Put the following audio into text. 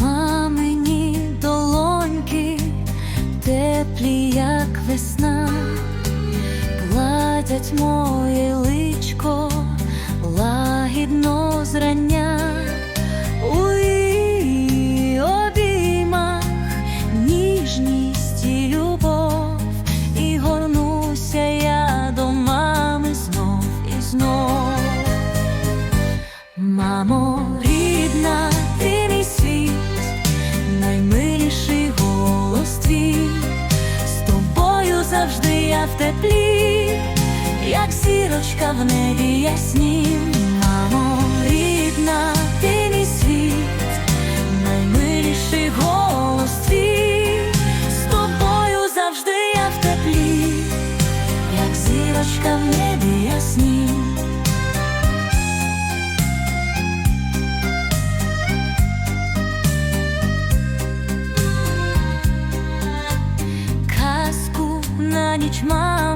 Мамині долоньки, теплі, як весна, гладять моє личко лагідно зрання. Мамо, рідна, ти мій світ, наймиліший голос твій, з тобою завжди я в теплі, як зірочка в небі яснім. Мамо, рідна, ти мій світ, наймиліший голос твій, з тобою завжди я в теплі, як зірочка в небі яснім. each month.